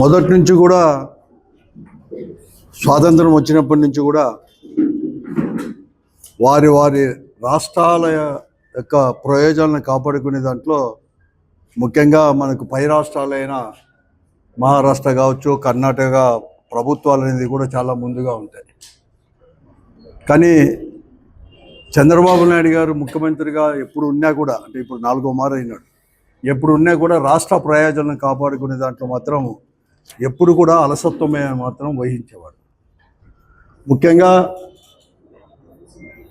మొదటి నుంచి కూడా స్వాతంత్రం వచ్చినప్పటి నుంచి కూడా వారి వారి రాష్ట్రాల యొక్క ప్రయోజనాలను కాపాడుకునే దాంట్లో ముఖ్యంగా మనకు పై రాష్ట్రాలైన మహారాష్ట్ర కావచ్చు కర్ణాటక ప్రభుత్వాలు అనేది కూడా చాలా ముందుగా ఉంటాయి. కానీ చంద్రబాబు నాయుడు గారు ముఖ్యమంత్రిగా ఎప్పుడు ఉన్నా కూడా అంటే ఇప్పుడు నాలుగో మారు అయినాడు. ఎప్పుడు ఉన్నా కూడా రాష్ట్ర ప్రయోజనం కాపాడుకునే దాంట్లో మాత్రం ఎప్పుడు కూడా అలసత్వమే మాత్రం వహించేవాడు. ముఖ్యంగా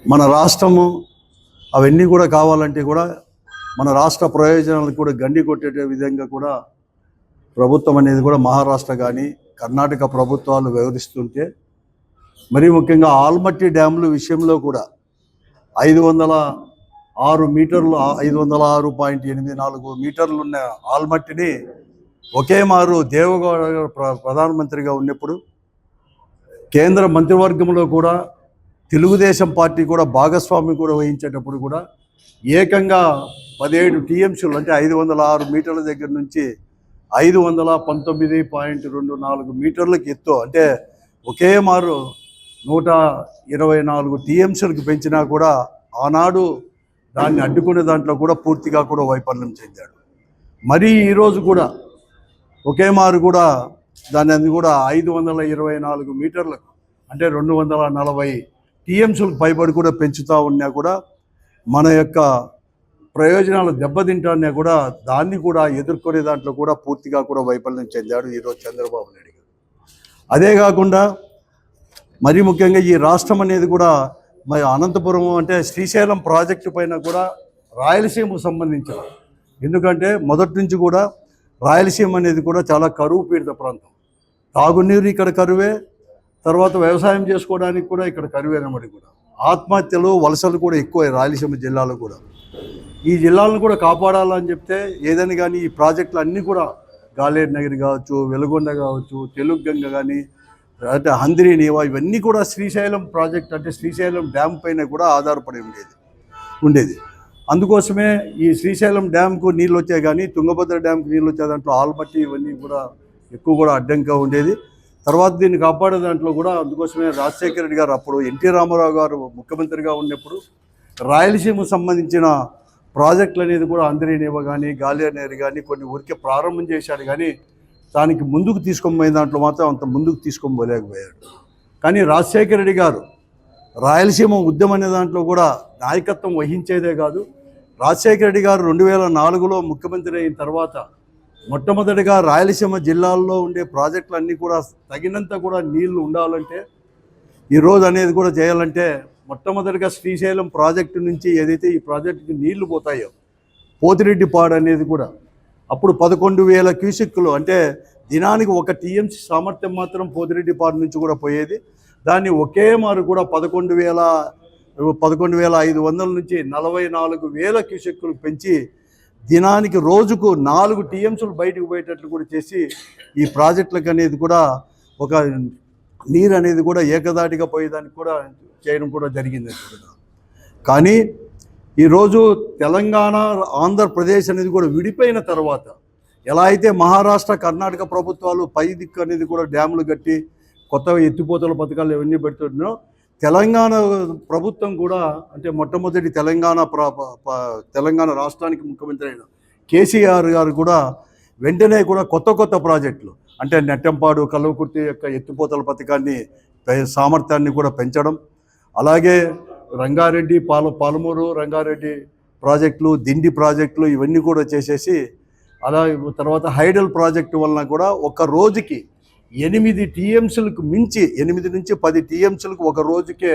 మన రాష్ట్రము అవన్నీ కూడా కావాలంటే కూడా మన రాష్ట్ర ప్రయోజనాలకు కూడా గండి కొట్టే విధంగా కూడా ప్రభుత్వం అనేది కూడా మహారాష్ట్ర కానీ కర్ణాటక ప్రభుత్వాలు వ్యవహరిస్తుంటే మరీ ముఖ్యంగా ఆల్మట్టి డ్యాముల విషయంలో కూడా ఐదు వందల ఆరు మీటర్లు ఐదు వందల ఆరు పాయింట్ ఎనిమిది నాలుగు మీటర్లు ఉన్న ఆల్మట్టిని ఒకే మారు దేవగౌడ ప్ర ప్రధానమంత్రిగా ఉన్నప్పుడు కేంద్ర మంత్రివర్గంలో కూడా తెలుగుదేశం పార్టీ కూడా భాగస్వామి కూడా వహించేటప్పుడు కూడా ఏకంగా పదిహేడు టీఎంసీలు అంటే ఐదు వందల ఆరు మీటర్ల దగ్గర నుంచి ఐదు వందల పంతొమ్మిది పాయింట్ రెండు నాలుగు మీటర్లకు ఎత్తు అంటే ఒకే మారు నూట ఇరవై నాలుగు టీఎంసీలకు పెంచినా కూడా ఆనాడు దాన్ని అడ్డుకునే దాంట్లో కూడా పూర్తిగా కూడా వైఫల్యం చెందాడు. మరి ఈరోజు కూడా ఒకే మారు కూడా దాన్ని అది కూడా ఐదు వందల ఇరవై నాలుగు మీటర్లకు అంటే రెండు వందల నలభై టీఎంసీలకు పైబడి కూడా పెంచుతూ ఉన్నా కూడా మన యొక్క ప్రయోజనాలు దెబ్బతింటానే కూడా దాన్ని కూడా ఎదుర్కొనే దాంట్లో కూడా పూర్తిగా కూడా వైఫల్యం చెందాడు ఈరోజు చంద్రబాబు నాయుడు గారు. అదే కాకుండా మరీ ముఖ్యంగా ఈ రాష్ట్రం అనేది కూడా మరి అనంతపురం అంటే శ్రీశైలం ప్రాజెక్టు పైన కూడా రాయలసీమకు సంబంధించిన. ఎందుకంటే మొదటి నుంచి కూడా రాయలసీమ అనేది కూడా చాలా కరువు పీడిత ప్రాంతం. తాగునీరు ఇక్కడ కరువే తర్వాత వ్యవసాయం చేసుకోవడానికి కూడా ఇక్కడ కరువేనమని కూడా. ఆత్మహత్యలు వలసలు కూడా ఎక్కువ రాయలసీమ జిల్లాలో కూడా. ఈ జిల్లాలను కూడా కాపాడాలని చెప్తే ఏదని కానీ ఈ ప్రాజెక్టులు అన్నీ కూడా గాలేరు నగర్ కావచ్చు వెలుగొండ కావచ్చు తెలుగు గంగ కానీ అంటే హంద్రి ఇవన్నీ కూడా శ్రీశైలం ప్రాజెక్ట్ అంటే శ్రీశైలం డ్యామ్ పైన కూడా ఆధారపడి ఉండేది. ఉండేది. అందుకోసమే ఈ శ్రీశైలం డ్యామ్కు నీళ్ళు వచ్చాయి కానీ తుంగభద్ర డ్యామ్కి నీళ్ళు వచ్చే దాంట్లో ఆల్మట్టి ఇవన్నీ కూడా ఎక్కువ కూడా అడ్డంగా ఉండేది. తర్వాత దీన్ని కాపాడే దాంట్లో కూడా అందుకోసమే రాజశేఖర రెడ్డి గారు అప్పుడు ఎన్టీ రామారావు గారు ముఖ్యమంత్రిగా ఉన్నప్పుడు రాయలసీమకు సంబంధించిన ప్రాజెక్టులు అనేది కూడా అందరినివ్వ కానీ గాలియనేరు కానీ కొన్ని ఊరికే ప్రారంభం చేశాడు కానీ దానికి ముందుకు తీసుకొని దాంట్లో మాత్రం అంత ముందుకు తీసుకొని పోలేకపోయాడు. కానీ రాజశేఖర రెడ్డి గారు రాయలసీమ ఉద్యమం అనే దాంట్లో కూడా నాయకత్వం వహించేదే కాదు. రాజశేఖర రెడ్డి గారు రెండు వేల నాలుగులో ముఖ్యమంత్రి అయిన తర్వాత మొట్టమొదటిగా రాయలసీమ జిల్లాల్లో ఉండే ప్రాజెక్టులన్నీ కూడా తగినంత కూడా నీళ్ళు ఉండాలంటే ఈ రోజు అనేది కూడా చేయాలంటే మొట్టమొదటిగా శ్రీశైలం ప్రాజెక్టు నుంచి ఏదైతే ఈ ప్రాజెక్టుకి నీళ్ళు పోతాయో పోతిరెడ్డిపాడు అనేది కూడా అప్పుడు పదకొండు వేల క్యూసిక్లు అంటే దినానికి ఒక టీఎంసీ సామర్థ్యం మాత్రం పోతిరెడ్డి పోతిరెడ్డిపాడు నుంచి కూడా పోయేది. దాన్ని ఒకే మారు కూడా పదకొండు వేల పదకొండు వేల ఐదు వందల నుంచి నలభై నాలుగు వేల క్యూసెక్కులు పెంచి దినానికి రోజుకు నాలుగు టీఎంసీలు బయటకు పోయేటట్లు కూడా చేసి ఈ ప్రాజెక్టులకు అనేది కూడా ఒక నీరు అనేది కూడా ఏకదాటిగా పోయేదానికి కూడా చేయడం కూడా జరిగింది. కానీ ఈరోజు తెలంగాణ ఆంధ్రప్రదేశ్ అనేది కూడా విడిపోయిన తర్వాత ఎలా అయితే మహారాష్ట్ర కర్ణాటక ప్రభుత్వాలు పై దిక్కు అనేది కూడా డ్యాములు కట్టి కొత్త ఎత్తిపోతల పథకాలు ఇవన్నీ పెడుతున్నాయో తెలంగాణ ప్రభుత్వం కూడా అంటే మొట్టమొదటి తెలంగాణ తెలంగాణ రాష్ట్రానికి ముఖ్యమంత్రి అయిన కేసీఆర్ గారు కూడా వెంటనే కూడా కొత్త కొత్త ప్రాజెక్టులు అంటే నెట్టంపాడు కల్వకుర్తి యొక్క ఎత్తిపోతల పథకాన్ని సామర్థ్యాన్ని కూడా పెంచడం అలాగే రంగారెడ్డి పాల పాలమూరు రంగారెడ్డి ప్రాజెక్టులు దిండి ప్రాజెక్టులు ఇవన్నీ కూడా చేసేసి అలా తర్వాత హైడల్ ప్రాజెక్టు వలన కూడా ఒక రోజుకి ఎనిమిది టీఎంసీలకు మించి ఎనిమిది నుంచి పది టీఎంసీలకు ఒక రోజుకే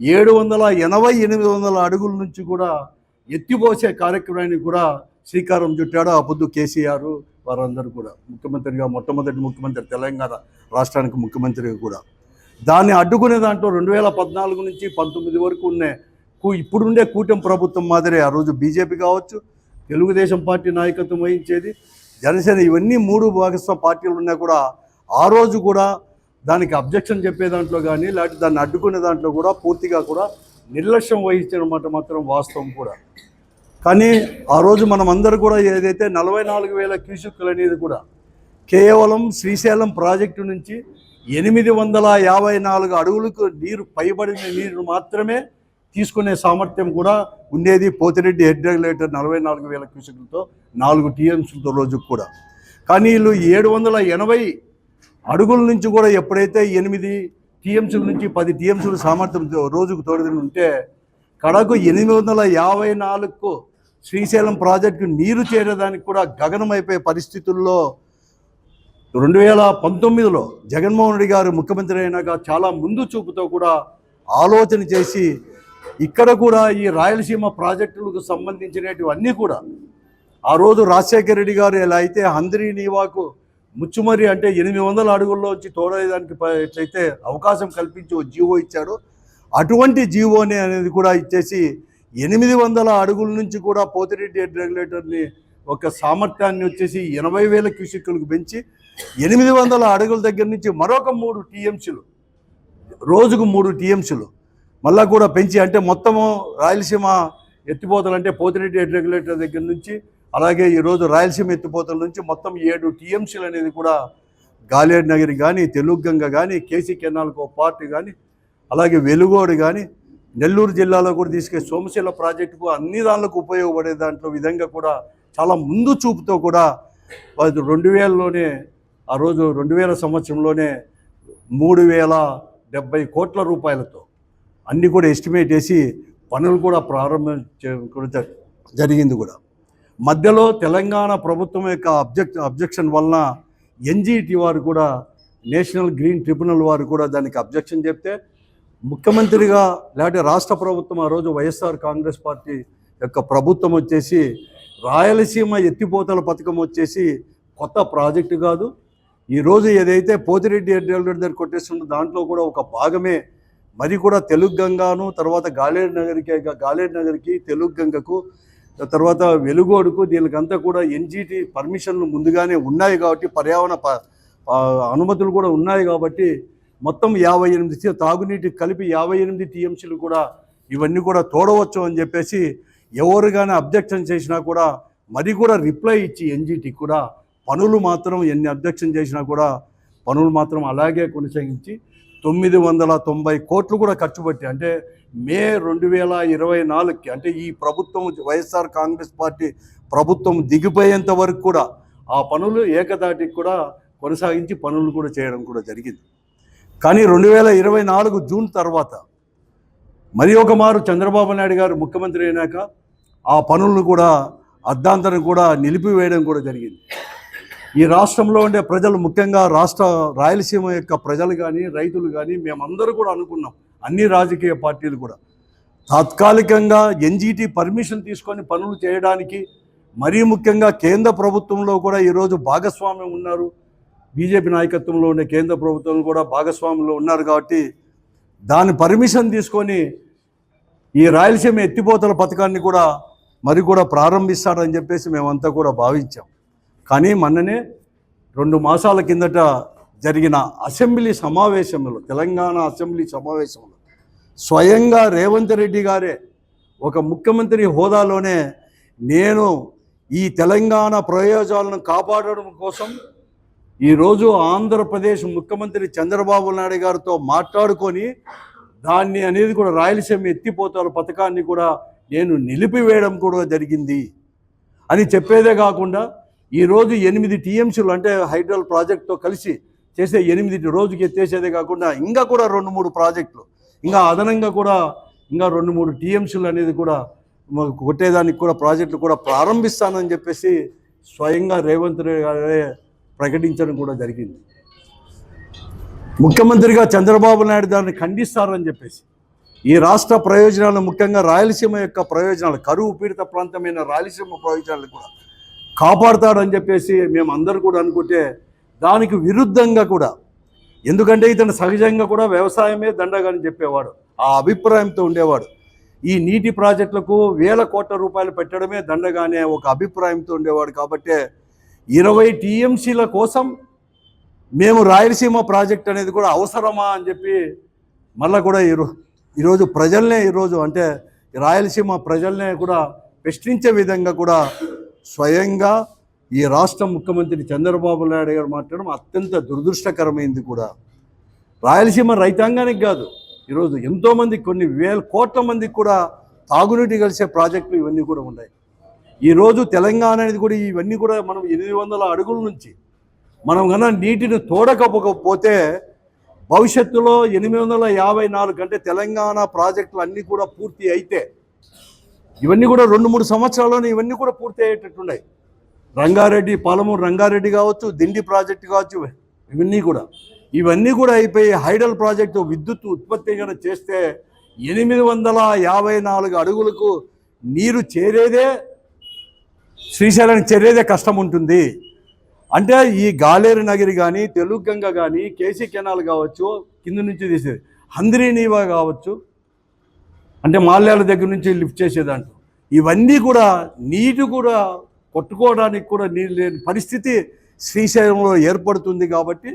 ఏడు వందల ఎనభై ఎనిమిది వందల అడుగుల నుంచి కూడా ఎత్తిపోసే కార్యక్రమానికి కూడా శ్రీకారం చుట్టాడు ఆ పొద్దు కేసీఆర్ వారందరూ కూడా. ముఖ్యమంత్రిగా మొట్టమొదటి ముఖ్యమంత్రి తెలంగాణ రాష్ట్రానికి ముఖ్యమంత్రిగా కూడా. దాన్ని అడ్డుకునే దాంట్లో రెండు వేల పద్నాలుగు నుంచి పంతొమ్మిది వరకు ఉన్న ఇప్పుడుండే కూటమి ప్రభుత్వం మాదిరే ఆ రోజు బీజేపీ కావచ్చు తెలుగుదేశం పార్టీ నాయకత్వం వహించేది జనసేన ఇవన్నీ మూడు భాగస్వామ పార్టీలు ఉన్నా కూడా ఆ రోజు కూడా దానికి అబ్జెక్షన్ చెప్పే దాంట్లో కానీ లేకపోతే దాన్ని అడ్డుకునే దాంట్లో కూడా పూర్తిగా కూడా నిర్లక్ష్యం వహించడం మాట మాత్రం వాస్తవం కూడా. కానీ ఆ రోజు మనం అందరూ కూడా ఏదైతే నలభై నాలుగు వేల క్యూసెక్కులు అనేది కూడా కేవలం శ్రీశైలం ప్రాజెక్టు నుంచి ఎనిమిది వందల యాభై నాలుగు అడుగులకు నీరు పైబడిన నీరు మాత్రమే తీసుకునే సామర్థ్యం కూడా ఉండేది పోతిరెడ్డి హెడ్ రెగ్యులేటర్ నలభై నాలుగు వేల క్యూసెక్లతో నాలుగు టీఎంసీలతో రోజుకు కూడా. కానీ వీళ్ళు ఏడు వందల ఎనభై అడుగుల నుంచి కూడా ఎప్పుడైతే ఎనిమిది టీఎంసీల నుంచి పది టీఎంసీల సామర్థ్యంతో రోజుకు తోడుదని ఉంటే కడకు ఎనిమిది వందల యాభై నాలుగు శ్రీశైలం ప్రాజెక్టు నీరు చేరేదానికి కూడా గగనమైపోయే పరిస్థితుల్లో రెండు వేల పంతొమ్మిదిలో జగన్మోహన్ రెడ్డి గారు ముఖ్యమంత్రి అయినాక చాలా ముందు చూపుతో కూడా ఆలోచన చేసి ఇక్కడ కూడా ఈ రాయలసీమ ప్రాజెక్టులకు సంబంధించినటివన్నీ కూడా. ఆ రోజు రాజశేఖర రెడ్డి గారు ఎలా అయితే హంద్రి నీవాకు ముచ్చుమరి అంటే ఎనిమిది వందల అడుగుల్లోంచి తోడేదానికి ఎట్లయితే అవకాశం కల్పించి ఓ జీవో ఇచ్చాడు అటువంటి జీవోని అనేది కూడా ఇచ్చేసి ఎనిమిది వందల అడుగుల నుంచి కూడా పోతిరెడ్డి రెగ్యులేటర్ని ఒక సామర్థ్యాన్ని వచ్చేసి ఎనభై వేల క్యూసిక్లకు పెంచి ఎనిమిది వందల అడుగుల దగ్గర నుంచి మరొక మూడు టీఎంసీలు రోజుకు మూడు టీఎంసీలు మళ్ళా కూడా పెంచి అంటే మొత్తము రాయలసీమ ఎత్తిపోతలు అంటే పోతిరెడ్డి హెడ్ రెగ్యులేటర్ దగ్గర నుంచి అలాగే ఈరోజు రాయలసీమ ఎత్తిపోతల నుంచి మొత్తం ఏడు టీఎంసీలు అనేది కూడా గాలేరు నగరి కానీ తెలుగుగంగ కానీ కేసీ కెనాల్కో పార్టీ పార్ట్ కానీ అలాగే వెలుగోడు కానీ నెల్లూరు జిల్లాలో కూడా తీసుకెళ్ళి సోమశీల ప్రాజెక్టుకు అన్ని దానిలకు ఉపయోగపడే దాంట్లో విధంగా కూడా చాలా ముందు చూపుతో కూడా అది రెండు వేలలోనే ఆ రోజు రెండు వేల సంవత్సరంలోనే మూడు వేల డెబ్బై కోట్ల రూపాయలతో అన్నీ కూడా ఎస్టిమేట్ వేసి పనులు కూడా ప్రారంభం కూడా జ- జరిగింది కూడా. మధ్యలో తెలంగాణ ప్రభుత్వం యొక్క అబ్జెక్ట్ అబ్జెక్షన్ వలన ఎన్జీటీ వారు కూడా నేషనల్ గ్రీన్ ట్రిబ్యునల్ వారు కూడా దానికి అబ్జెక్షన్ చెప్తే ముఖ్యమంత్రిగా లేకపోతే రాష్ట్ర ప్రభుత్వం ఆ రోజు వైఎస్ఆర్ కాంగ్రెస్ పార్టీ యొక్క ప్రభుత్వం వచ్చేసి రాయలసీమ ఎత్తిపోతల పథకం వచ్చేసి కొత్త ప్రాజెక్టు కాదు ఈరోజు ఏదైతే పోతిరెడ్డి ఎడ్డెల్రెడ్డి దగ్గర కొట్టేస్తుండో దాంట్లో కూడా ఒక భాగమే. మరి కూడా తెలుగు గంగాను తర్వాత గాలేరు నగర్కి గాలేరు నగర్కి తెలుగు గంగకు తర్వాత వెలుగోడుకు దీనికంతా కూడా ఎన్జిటి పర్మిషన్లు ముందుగానే ఉన్నాయి కాబట్టి పర్యావరణ ప అనుమతులు కూడా ఉన్నాయి కాబట్టి మొత్తం యాభై ఎనిమిది తాగునీటి కలిపి యాభై ఎనిమిది టీఎంసీలు కూడా ఇవన్నీ కూడా తోడవచ్చు అని చెప్పేసి ఎవరు కానీ అబ్జెక్షన్ చేసినా కూడా మరి కూడా రిప్లై ఇచ్చి ఎన్జిటి కూడా పనులు మాత్రం ఎన్ని అధ్యక్షం చేసినా కూడా పనులు మాత్రం అలాగే కొనసాగించి తొమ్మిది వందల తొంభై కోట్లు కూడా ఖర్చు పెట్టి అంటే మే రెండు వేల ఇరవై నాలుగుకి అంటే ఈ ప్రభుత్వం వైఎస్ఆర్ కాంగ్రెస్ పార్టీ ప్రభుత్వం దిగిపోయేంత వరకు కూడా ఆ పనులు ఏకదాటికి కూడా కొనసాగించి పనులు కూడా చేయడం కూడా జరిగింది. కానీ రెండు వేల ఇరవై నాలుగు జూన్ తర్వాత మరి ఒక మారు చంద్రబాబు నాయుడు గారు ముఖ్యమంత్రి అయినాక ఆ పనులను కూడా అర్ధాంతరం కూడా నిలిపివేయడం కూడా జరిగింది. ఈ రాష్ట్రంలో ఉండే ప్రజలు ముఖ్యంగా రాష్ట్ర రాయలసీమ యొక్క ప్రజలు కానీ రైతులు కానీ మేమందరూ కూడా అనుకున్నాం. అన్ని రాజకీయ పార్టీలు కూడా. తాత్కాలికంగా ఎన్జీటీ పర్మిషన్ తీసుకొని పనులు చేయడానికి మరీ ముఖ్యంగా కేంద్ర ప్రభుత్వంలో కూడా ఈరోజు భాగస్వామ్యం ఉన్నారు. బీజేపీ నాయకత్వంలో ఉండే కేంద్ర ప్రభుత్వం కూడా భాగస్వాములు ఉన్నారు కాబట్టి దాని పర్మిషన్ తీసుకొని ఈ రాయలసీమ ఎత్తిపోతల పథకాన్ని కూడా మరి కూడా ప్రారంభిస్తాడని చెప్పేసి మేమంతా కూడా భావించాం. కానీ మొన్ననే రెండు మాసాల కిందట జరిగిన అసెంబ్లీ సమావేశంలో తెలంగాణ అసెంబ్లీ సమావేశంలో స్వయంగా రేవంత్ రెడ్డి గారే ఒక ముఖ్యమంత్రి హోదాలోనే నేను ఈ తెలంగాణ ప్రయోజనాలను కాపాడడం కోసం ఈరోజు ఆంధ్రప్రదేశ్ ముఖ్యమంత్రి చంద్రబాబు నాయుడు గారితో మాట్లాడుకొని దాన్ని అనేది కూడా రాయలసీమ ఎత్తిపోతారు పథకాన్ని కూడా నేను నిలిపివేయడం కూడా జరిగింది అని చెప్పేదే కాకుండా ఈరోజు ఎనిమిది టీఎంసీలు అంటే హైడ్రల్ ప్రాజెక్ట్తో కలిసి చేసే ఎనిమిది రోజుకి ఎత్తేసేదే కాకుండా ఇంకా కూడా రెండు మూడు ప్రాజెక్టులు ఇంకా అదనంగా కూడా ఇంకా రెండు మూడు టీఎంసీలు అనేది కూడా మాకు కొట్టేదానికి కూడా ప్రాజెక్టులు కూడా ప్రారంభిస్తానని చెప్పేసి స్వయంగా రేవంత్ రెడ్డి గారే ప్రకటించడం కూడా జరిగింది. ముఖ్యమంత్రిగా చంద్రబాబు నాయుడు దాన్ని ఖండిస్తారని చెప్పేసి ఈ రాష్ట్ర ప్రయోజనాలు ముఖ్యంగా రాయలసీమ యొక్క ప్రయోజనాలు కరువు పీడిత ప్రాంతమైన రాయలసీమ ప్రయోజనాలు కూడా కాపాడుతాడని చెప్పేసి మేము అందరూ కూడా అనుకుంటే దానికి విరుద్ధంగా కూడా ఎందుకంటే ఇతను సహజంగా కూడా వ్యవసాయమే దండగా అని చెప్పేవాడు ఆ అభిప్రాయంతో ఉండేవాడు. ఈ నీటి ప్రాజెక్టులకు వేల కోట్ల రూపాయలు పెట్టడమే దండగానే ఒక అభిప్రాయంతో ఉండేవాడు కాబట్టే ఇరవై టీఎంసీల కోసం మేము రాయలసీమ ప్రాజెక్ట్ అనేది కూడా అవసరమా అని చెప్పి మళ్ళీ కూడా ఈరో ఈరోజు ప్రజల్నే ఈరోజు అంటే రాయలసీమ ప్రజల్నే కూడా ప్రశ్నించే విధంగా కూడా స్వయంగా ఈ రాష్ట్ర ముఖ్యమంత్రి చంద్రబాబు నాయుడు గారు మాట్లాడడం అత్యంత దురదృష్టకరమైంది కూడా. రాయలసీమ రైతాంగానికి కాదు ఈరోజు ఎంతోమంది కొన్ని వేల కోట్ల మందికి కూడా తాగునీటి కలిసే ప్రాజెక్టులు ఇవన్నీ కూడా ఉన్నాయి. ఈరోజు తెలంగాణ అనేది కూడా ఇవన్నీ కూడా మనం ఎనిమిది వందల అడుగుల నుంచి మనం కన్నా నీటిని తోడకపోకపోతే భవిష్యత్తులో ఎనిమిది వందల యాభై నాలుగు అంటే తెలంగాణ ప్రాజెక్టులు అన్నీ కూడా పూర్తి అయితే ఇవన్నీ కూడా రెండు మూడు సంవత్సరాల్లోనే ఇవన్నీ కూడా పూర్తి అయ్యేటట్టున్నాయి రంగారెడ్డి పాలమూరు రంగారెడ్డి కావచ్చు దిండి ప్రాజెక్టు కావచ్చు ఇవన్నీ కూడా. ఇవన్నీ కూడా అయిపోయి హైడల్ ప్రాజెక్టు విద్యుత్ ఉత్పత్తి కనుక చేస్తే ఎనిమిది వందల యాభై నాలుగు అడుగులకు నీరు చేరేదే శ్రీశైలానికి చేరేదే కష్టం ఉంటుంది. అంటే ఈ గాలేరు నగిరి కానీ తెలుగు గంగ కానీ కేసీ కెనాల్ కావచ్చు కింద నుంచి తీసేది. హంద్రీ నీవా కావచ్చు అంటే మాల్యాల దగ్గర నుంచి లిఫ్ట్ చేసేదాంట్లో. ఇవన్నీ కూడా నీటి కూడా కొట్టుకోవడానికి కూడా నీళ్ళు లేని పరిస్థితి శ్రీశైలంలో ఏర్పడుతుంది కాబట్టి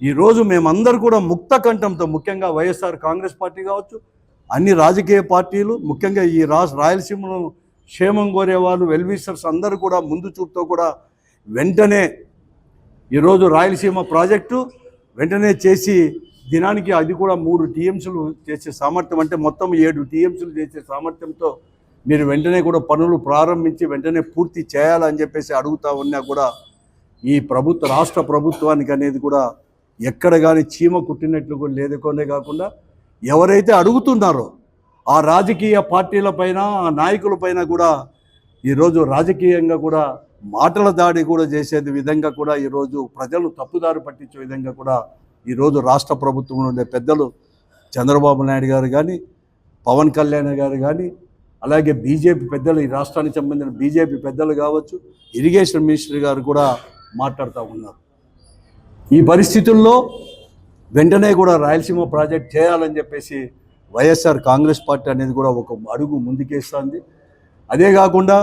ఈరోజు మేమందరూ కూడా ముక్త కంఠంతో ముఖ్యంగా వైఎస్ఆర్ కాంగ్రెస్ పార్టీ కావచ్చు అన్ని రాజకీయ పార్టీలు ముఖ్యంగా ఈ రాష్ట్ర రాయలసీమను క్షేమం కోరే వాళ్ళు వెల్విసర్స్ అందరూ కూడా ముందు చూపుతో కూడా వెంటనే ఈరోజు రాయలసీమ ప్రాజెక్టు వెంటనే చేసి దినానికి అది కూడా మూడు టీఎంసీలు చేసే సామర్థ్యం అంటే మొత్తం ఏడు టీఎంసీలు చేసే సామర్థ్యంతో మీరు వెంటనే కూడా పనులు ప్రారంభించి వెంటనే పూర్తి చేయాలని చెప్పేసి అడుగుతా ఉన్నా కూడా ఈ ప్రభుత్వ రాష్ట్ర ప్రభుత్వానికి అనేది కూడా ఎక్కడ కానీ చీమ కుట్టినట్లు కూడా లేదుకొనే కాకుండా ఎవరైతే అడుగుతున్నారో ఆ రాజకీయ పార్టీల పైన ఆ నాయకుల పైన కూడా ఈరోజు రాజకీయంగా కూడా మాటల దాడి కూడా చేసేది విధంగా కూడా ఈరోజు ప్రజలు తప్పుదారి పట్టించే విధంగా కూడా ఈరోజు రాష్ట్ర ప్రభుత్వంలో ఉండే పెద్దలు చంద్రబాబు నాయుడు గారు కానీ పవన్ కళ్యాణ్ గారు కానీ అలాగే బీజేపీ పెద్దలు ఈ రాష్ట్రానికి సంబంధించిన బీజేపీ పెద్దలు కావచ్చు ఇరిగేషన్ మినిస్టర్ గారు కూడా మాట్లాడుతూ ఉన్నారు. ఈ పరిస్థితుల్లో వెంటనే కూడా రాయలసీమ ప్రాజెక్ట్ చేయాలని చెప్పేసి వైఎస్ఆర్ కాంగ్రెస్ పార్టీ అనేది కూడా ఒక అడుగు ముందుకేస్తుంది. అదే కాకుండా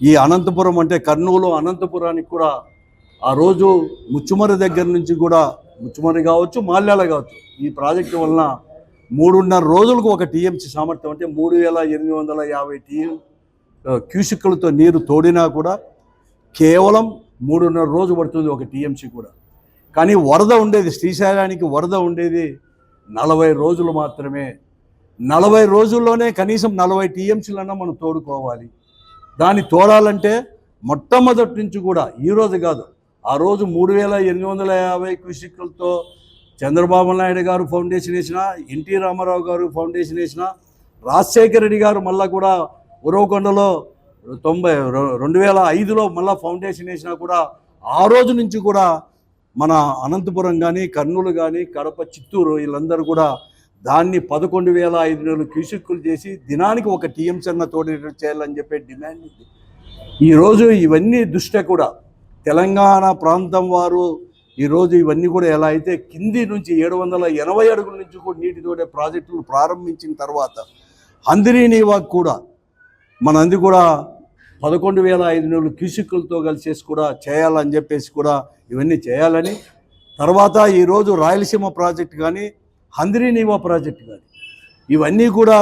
ఈ అనంతపురం అంటే కర్నూలు అనంతపురానికి కూడా ఆ రోజు ముచ్చుమరి దగ్గర నుంచి కూడా ముచ్చుమని కావచ్చు మాల్యాల కావచ్చు. ఈ ప్రాజెక్టు వలన మూడున్నర రోజులకు ఒక టీఎంసీ సామర్థ్యం అంటే మూడు వేల ఎనిమిది వందల యాభై టీఎం క్యూసిక్కులతో నీరు తోడినా కూడా కేవలం మూడున్నర రోజు పడుతుంది ఒక టీఎంసీ కూడా. కానీ వరద ఉండేది శ్రీశైలానికి వరద ఉండేది నలభై రోజులు మాత్రమే. నలభై రోజుల్లోనే కనీసం నలభై టీఎంసీలన్నా మనం తోడుకోవాలి. దాన్ని తోడాలంటే మొట్టమొదటి నుంచి కూడా ఈ రోజు కాదు ఆ రోజు మూడు వేల ఎనిమిది వందల యాభై క్యూసిక్కులతో చంద్రబాబు నాయుడు గారు ఫౌండేషన్ వేసిన ఎన్టీ రామారావు గారు ఫౌండేషన్ వేసిన రాజశేఖర రెడ్డి గారు మళ్ళా కూడా ఉరవకొండలో తొంభై రెండు వేల ఐదులో మళ్ళా ఫౌండేషన్ వేసినా కూడా ఆ రోజు నుంచి కూడా మన అనంతపురం కానీ కర్నూలు కానీ కడప చిత్తూరు వీళ్ళందరూ కూడా దాన్ని పదకొండు వేల ఐదు వేలు క్యూసిక్కులు చేసి దినానికి ఒక టీఎంసీ అన్న తోడేటట్టు చేయాలని చెప్పే డిమాండ్ ఉంది. ఈరోజు ఇవన్నీ దృష్ట్యా కూడా తెలంగాణ ప్రాంతం వారు ఈరోజు ఇవన్నీ కూడా ఎలా అయితే కింది నుంచి ఏడు వందల ఎనభై అడుగుల నుంచి కూడా నీటి తోడే ప్రాజెక్టులు ప్రారంభించిన తర్వాత అందరి నీవాకు కూడా మనంది కూడా పదకొండు వేల ఐదు నెలలు క్యూసిక్కులతో కలిసేసి కూడా చేయాలని చెప్పేసి కూడా ఇవన్నీ చేయాలని తర్వాత ఈరోజు రాయలసీమ ప్రాజెక్ట్ కానీ హంద్రీ నీవా ప్రాజెక్ట్ కానీ ఇవన్నీ కూడా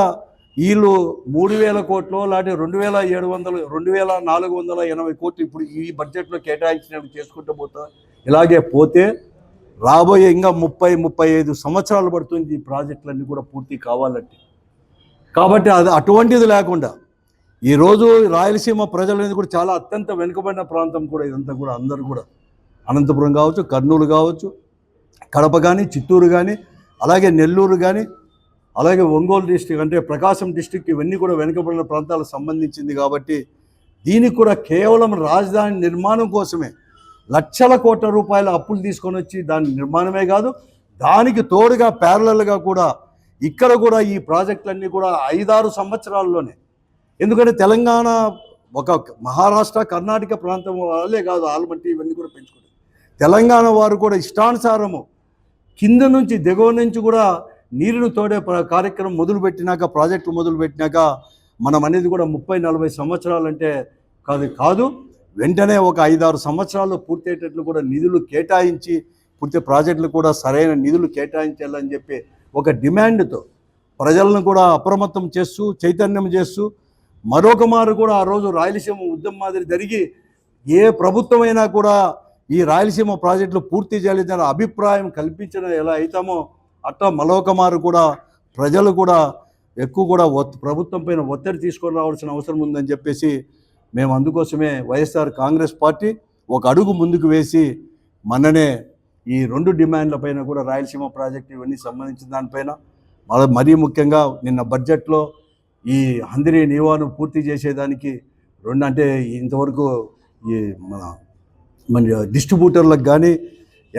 వీళ్ళు మూడు వేల కోట్లు లాంటి రెండు వేల ఏడు వందలు రెండు వేల నాలుగు వందల ఎనభై కోట్లు ఇప్పుడు ఈ బడ్జెట్లో కేటాయించినట్టు చేసుకుంటూ పోతా ఇలాగే పోతే రాబోయే ఇంకా ముప్పై ముప్పై ఐదు సంవత్సరాలు పడుతుంది ఈ ప్రాజెక్టులన్నీ కూడా పూర్తి కావాలంటే. కాబట్టి అది అటువంటిది లేకుండా ఈరోజు రాయలసీమ ప్రజలు అనేది కూడా చాలా అత్యంత వెనుకబడిన ప్రాంతం కూడా ఇదంతా కూడా అందరూ కూడా. అనంతపురం కావచ్చు కర్నూలు కావచ్చు కడప కానీ చిత్తూరు కానీ అలాగే నెల్లూరు కానీ అలాగే ఒంగోలు డిస్టిక్ అంటే ప్రకాశం డిస్టిక్ ఇవన్నీ కూడా వెనుకబడిన ప్రాంతాలకు సంబంధించింది కాబట్టి దీనికి కూడా కేవలం రాజధాని నిర్మాణం కోసమే. లక్షల కోట్ల రూపాయల అప్పులు తీసుకొని వచ్చి దాని నిర్మాణమే కాదు దానికి తోడుగా ప్యారలల్గా కూడా ఇక్కడ కూడా ఈ ప్రాజెక్టులన్నీ కూడా ఐదారు సంవత్సరాల్లోనే. ఎందుకంటే తెలంగాణ ఒక మహారాష్ట్ర కర్ణాటక ప్రాంతం వాళ్ళే కాదు ఆల్మట్టి ఇవన్నీ కూడా పెంచుకుంటారు తెలంగాణ వారు కూడా ఇష్టానుసారము కింద నుంచి దిగువ నుంచి కూడా నీరును తోడే కార్యక్రమం మొదలుపెట్టినాక ప్రాజెక్టులు మొదలుపెట్టినాక మనం అనేది కూడా ముప్పై నలభై సంవత్సరాలు అంటే కాదు కాదు. వెంటనే ఒక ఐదారు సంవత్సరాల్లో పూర్తయ్యేటట్లు కూడా నిధులు కేటాయించి పూర్తి ప్రాజెక్టులు కూడా సరైన నిధులు కేటాయించాలని చెప్పి ఒక డిమాండ్తో ప్రజలను కూడా అప్రమత్తం చేస్తూ చైతన్యం చేస్తూ మరొక మారు కూడా ఆ రోజు రాయలసీమ ఉద్యమం మాదిరి జరిగి ఏ ప్రభుత్వమైనా కూడా ఈ రాయలసీమ ప్రాజెక్టులు పూర్తి చేయాలని అభిప్రాయం కల్పించడం ఎలా అవుతామో అట్లా మలోకమారు కూడా ప్రజలు కూడా ఎక్కువ కూడా ఒత్ ప్రభుత్వం పైన ఒత్తిడి తీసుకొని రావాల్సిన అవసరం ఉందని చెప్పేసి మేము అందుకోసమే వైఎస్ఆర్ కాంగ్రెస్ పార్టీ ఒక అడుగు ముందుకు వేసి మననే ఈ రెండు డిమాండ్ల పైన కూడా రాయలసీమ ప్రాజెక్టు ఇవన్నీ సంబంధించిన దానిపైన మరీ ముఖ్యంగా నిన్న బడ్జెట్లో ఈ హందిరి నీవాను పూర్తి చేసేదానికి రెండు అంటే ఇంతవరకు ఈ మన మన డిస్ట్రిబ్యూటర్లకు కానీ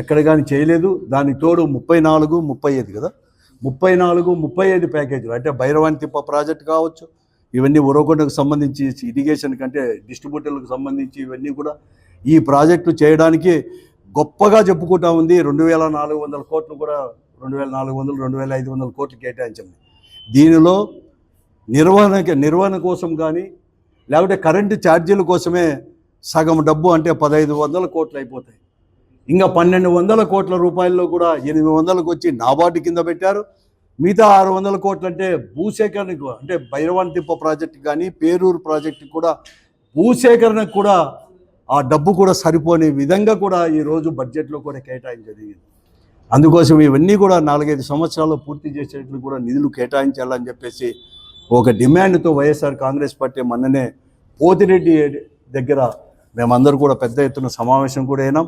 ఎక్కడ కానీ చేయలేదు. దానికి తోడు ముప్పై నాలుగు ముప్పై ఐదు కదా. ముప్పై నాలుగు ముప్పై ఐదు ప్యాకేజీలు. అంటే భైరవాన్ తిప్ప ప్రాజెక్ట్ కావచ్చు. ఇవన్నీ ఉరవకొండకు సంబంధించి ఇరిగేషన్ కంటే డిస్ట్రిబ్యూటర్లకు సంబంధించి ఇవన్నీ కూడా ఈ ప్రాజెక్టు చేయడానికి గొప్పగా చెప్పుకుంటా ఉంది. రెండు వేల నాలుగు వందల కోట్లు కూడా రెండు వేల నాలుగు వందలు రెండు వేల ఐదు వందల కోట్లు కేటాయించింది. దీనిలో నిర్వహణకి నిర్వహణ కోసం కానీ లేకపోతే కరెంటు ఛార్జీల కోసమే సగం డబ్బు అంటే పదహైదు వందల కోట్లు అయిపోతాయి. ఇంకా పన్నెండు వందల కోట్ల రూపాయల్లో కూడా ఎనిమిది వందలకు వచ్చి నాబార్డు కింద పెట్టారు. మిగతా ఆరు వందల కోట్లు అంటే భూసేకరణకు అంటే భైరవాన్ తిప్ప ప్రాజెక్టు కానీ పేరూరు ప్రాజెక్టు కూడా భూసేకరణకు కూడా ఆ డబ్బు కూడా సరిపోని విధంగా కూడా ఈరోజు బడ్జెట్లో కూడా కేటాయించదు అందుకోసం ఇవన్నీ కూడా నాలుగైదు సంవత్సరాలు పూర్తి చేసేట్లు కూడా నిధులు కేటాయించాలని చెప్పేసి ఒక డిమాండ్తో వైఎస్ఆర్ కాంగ్రెస్ పార్టీ మొన్ననే పోతిరెడ్డి దగ్గర మేమందరూ కూడా పెద్ద ఎత్తున సమావేశం కూడా అయినాం.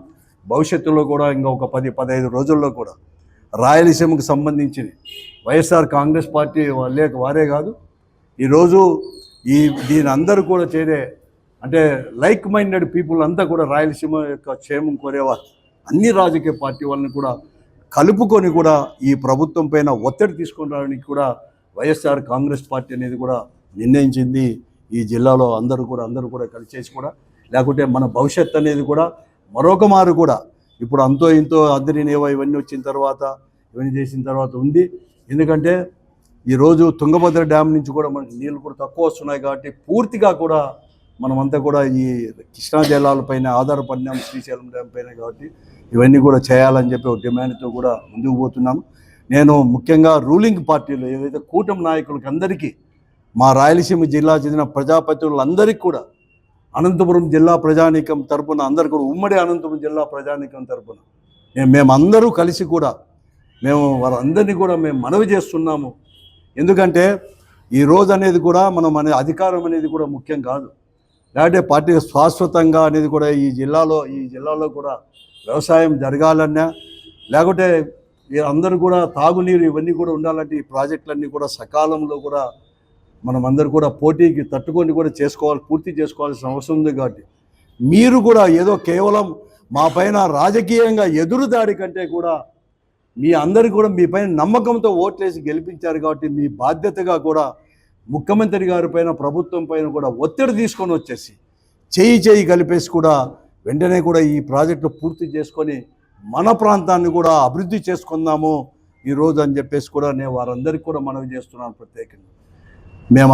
భవిష్యత్తులో కూడా ఇంకా ఒక పది పదహైదు రోజుల్లో కూడా రాయలసీమకు సంబంధించి వైఎస్ఆర్ కాంగ్రెస్ పార్టీ వాళ్ళే వారే కాదు. ఈరోజు ఈ దీని అందరూ కూడా చేరే అంటే లైక్ మైండెడ్ పీపుల్ అంతా కూడా రాయలసీమ యొక్క క్షేమం కోరేవారు. అన్ని రాజకీయ పార్టీ వాళ్ళని కూడా కలుపుకొని కూడా ఈ ప్రభుత్వం పైన ఒత్తిడి తీసుకొని రావడానికి కూడా వైఎస్ఆర్ కాంగ్రెస్ పార్టీ అనేది కూడా నిర్ణయించింది. ఈ జిల్లాలో అందరూ కూడా అందరూ కూడా కలిసేసి కూడా లేకుంటే మన భవిష్యత్ అనేది కూడా మరొక మారు కూడా. ఇప్పుడు అంతో ఇంతో అద్దరినేవో ఇవన్నీ వచ్చిన తర్వాత ఇవన్నీ చేసిన తర్వాత ఉంది. ఎందుకంటే ఈరోజు తుంగభద్ర డ్యామ్ నుంచి కూడా మనకి నీళ్ళు కూడా తక్కువ వస్తున్నాయి కాబట్టి పూర్తిగా కూడా మనమంతా కూడా ఈ కృష్ణా జలాలపైన ఆధారపడినాం శ్రీశైలం డ్యామ్ పైన కాబట్టి ఇవన్నీ కూడా చేయాలని చెప్పి ఒక డిమాండ్తో కూడా ముందుకు పోతున్నాము నేను ముఖ్యంగా రూలింగ్ పార్టీలు ఏదైతే కూటమి నాయకులకి అందరికీ మా రాయలసీమ జిల్లా చెందిన ప్రజాపతిలందరికీ కూడా అనంతపురం జిల్లా ప్రజానీకం తరపున అందరు కూడా ఉమ్మడి అనంతపురం జిల్లా ప్రజానీకం తరపున. మేము మేమందరూ కలిసి కూడా మేము వారందరినీ కూడా మేము మనవి చేస్తున్నాము. ఎందుకంటే ఈ రోజు అనేది కూడా మనం అనే అధికారం అనేది కూడా ముఖ్యం కాదు. లేకపోతే పార్టీ శాశ్వతంగా అనేది కూడా ఈ జిల్లాలో ఈ జిల్లాలో కూడా వ్యవసాయం జరగాలన్నా లేకుంటే ఈ అందరూ కూడా తాగునీరు ఇవన్నీ కూడా ఉండాలంటే ఈ ప్రాజెక్టులన్నీ కూడా సకాలంలో కూడా మనం అందరూ కూడా పోటీకి తట్టుకొని కూడా చేసుకోవాలి పూర్తి చేసుకోవాల్సిన అవసరం ఉంది కాబట్టి. మీరు కూడా ఏదో కేవలం మా పైన రాజకీయంగా ఎదురుదాడి కంటే కూడా మీ అందరు కూడా మీ పైన నమ్మకంతో ఓట్లేసి గెలిపించారు కాబట్టి మీ బాధ్యతగా కూడా ముఖ్యమంత్రి గారి పైన ప్రభుత్వం పైన కూడా ఒత్తిడి తీసుకొని వచ్చేసి చేయి చేయి కలిపేసి కూడా వెంటనే కూడా ఈ ప్రాజెక్టు పూర్తి చేసుకొని మన ప్రాంతాన్ని కూడా అభివృద్ధి చేసుకుందాము ఈరోజు అని చెప్పేసి కూడా నేను వారందరికీ కూడా మనవి చేస్తున్నాను ప్రత్యేకంగా. మేము